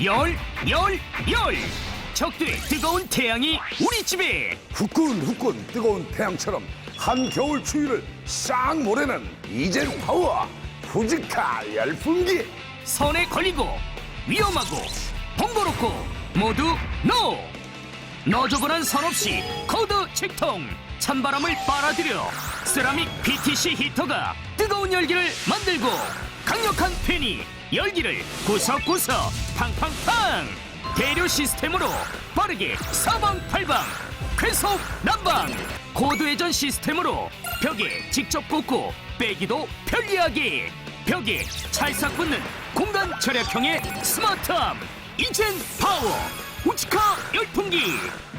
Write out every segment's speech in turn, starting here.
열, 열, 열. 적들의 뜨거운 태양이 우리 집에 후끈 후끈 뜨거운 태양처럼 한겨울 추위를 싹 몰아내는 이젠 파워 후지카 열풍기 선에 걸리고 위험하고 번거롭고 모두 노. 너저분한 선 없이 코드 책통 찬바람을 빨아들여 세라믹 PTC 히터가 뜨거운 열기를 만들고 강력한 팬이 열기를 구석구석 팡팡팡 대류 시스템으로 빠르게 사방팔방 쾌속 난방 고도 회전 시스템으로 벽에 직접 꽂고 빼기도 편리하게 벽에 찰싹 붙는 공간 절약형의 스마트함 이젠 파워 우치카 열풍기.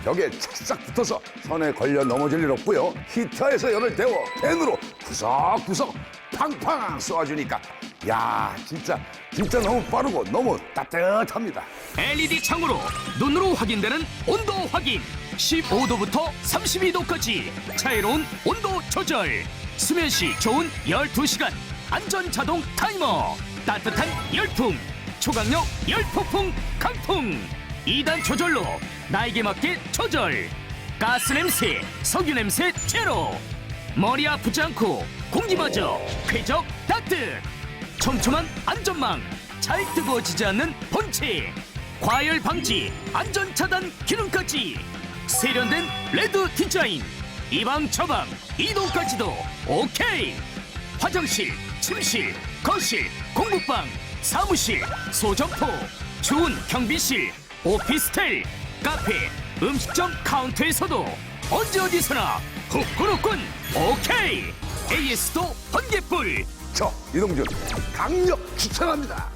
벽에 착싹 붙어서 선에 걸려 넘어질 일 없고요. 히터에서 열을 데워 팬으로 구석구석 팡팡 쏘아주니까. 야 진짜 진짜 너무 빠르고 너무 따뜻합니다. LED 창으로 눈으로 확인되는 온도 확인. 15도부터 32도까지 자유로운 온도 조절. 수면 시 좋은 12시간 안전 자동 타이머. 따뜻한 열풍. 초강력 열폭풍 강풍 2단 조절로 나에게 맞게 조절. 가스 냄새 석유 냄새 제로. 머리 아프지 않고 공기마저 쾌적 따뜻. 촘촘한 안전망 잘 뜨거워지지 않는 본체. 과열 방지 안전 차단 기능까지. 세련된 레드 디자인 이방 처방 이동까지도 오케이. 화장실 침실 거실 공부방 사무실 소점포 좋은 경비실 오피스텔 카페 음식점 카운터에서도 언제 어디서나 후끈후끈 오케이. AS도 번개불. 저 이동준 강력 추천합니다